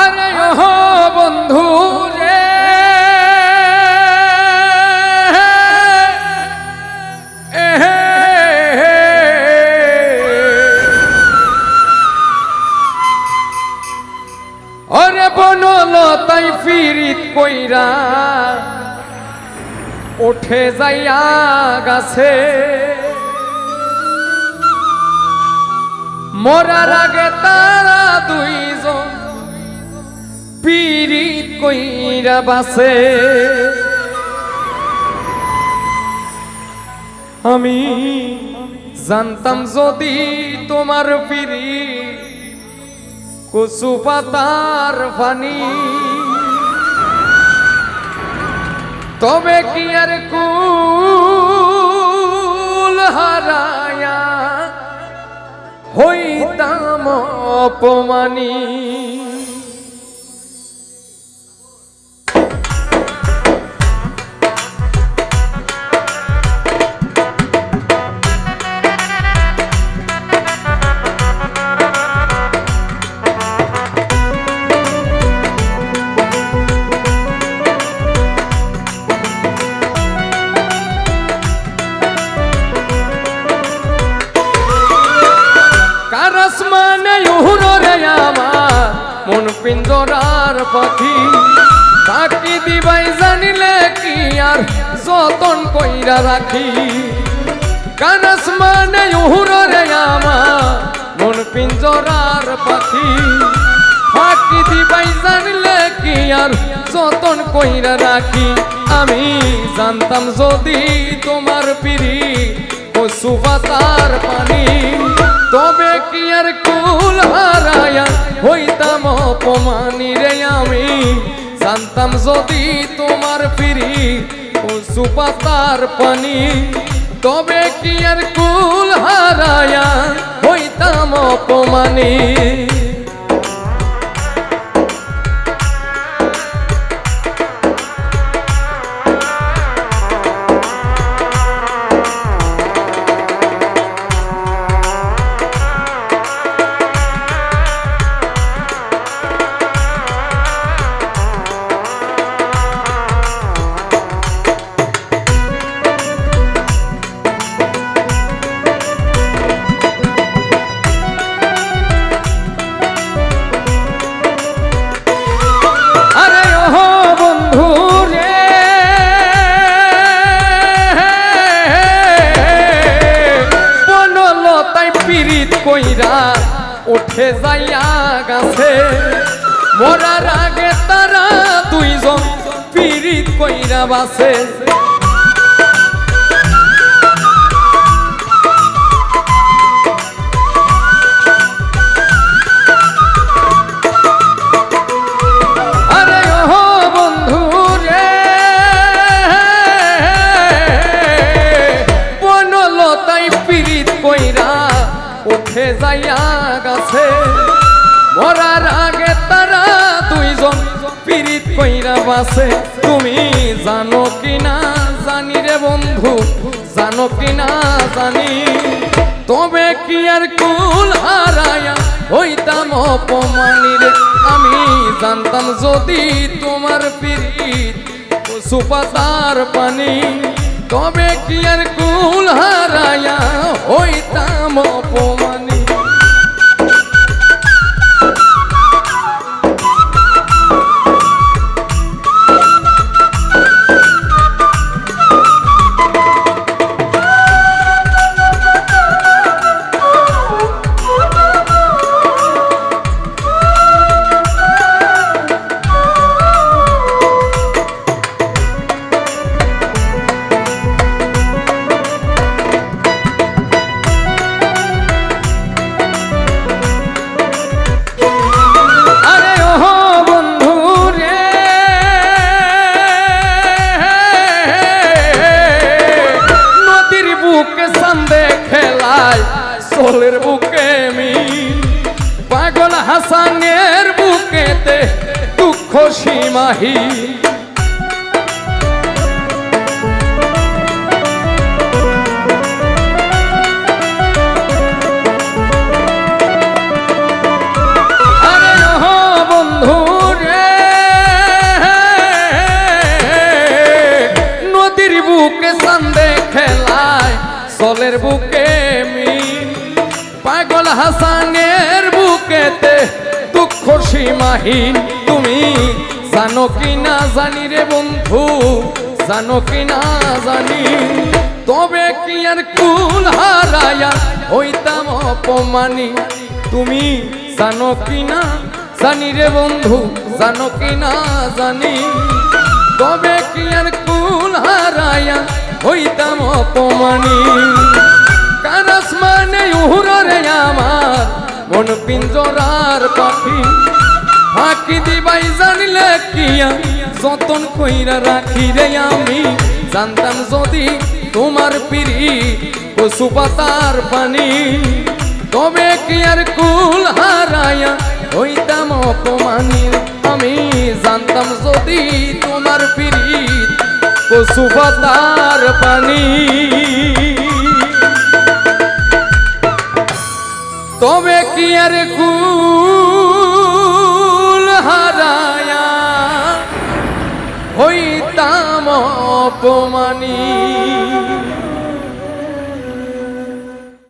আরে বন্ধু রে। ওরে বনল তাই ফিরিত কইরা উঠে যাইয়া গাছে মরার আগে তারা দুইজন পিরিত কইরা বাসে। আমি জানতাম যদি তোমার পিরি কচু পাতার পানি তবে কি আর কুল হারায়া হইতাম অপমানী? পিঞ্জরার পাখি। বাকি দিবাই জানিলে কি আর যতন কইরা রাখি। কারস মানে উহুরে আমার মন পিঞ্জরার পাখি। ফাঁকি দিবাই জানলে কি আর যতন কইরা রাখি। আমি জানতাম যদি তোমার পিড়ি পাতার পানি। তবে কি আর কুল হারায়া হইতাম অপমানি রে আমি? জানতাম যদি তোমার ফিরি কচু পাতার পানি। তবে কি আর কুল হারায়া হইতাম অপমানি? উঠে যাইয়া গাছে। মরার আগে তারা দুইজন পিরিত কইরা বাসে কইরা উঠে যাইয়া গাছে। মরার আগে তারা দুইজন পিরিত কইরা বাসে তুমি জানো কি না জানি রে বন্ধু, জানো কি না জানি। তবে কি আর কুল হারায়া হইতাম অপমানি রে আমি জানতাম যদি তোমার পিরিত সুপাতার পানি। তবে কি আর কুল হারায়া? হইতাম অপমানি। নাহি। পাগলের বুকে মিল। পাগল হাসানের বুকেতে দুঃখ সীমাহীন। জানো কি না জানি রে বন্ধু? জানো কি না জানি? তবে কি আর কুল হারায়া হইতাম অপমানি? তুমি জানো কি না জানি রে বন্ধু? জানো কি না জানি? তবে কি আর কুল হারায়া হইতাম অপমানি? কারাস মানে উহুরে আমার, মন পিঞ্জরার পাখি। ফাঁকি দিবাই জানিলে কিয়া যতন কইরা রাখি রে আমি। জানতাম যদি তোমার পিড়ি পশু পাতার পানি। তবে কি আর কুল হারায়া হইতাম অপমানি? আমি জানতাম যদি তোমার পিড়ি পশু পাতার পানি। তবে কি আর কুল অপমানী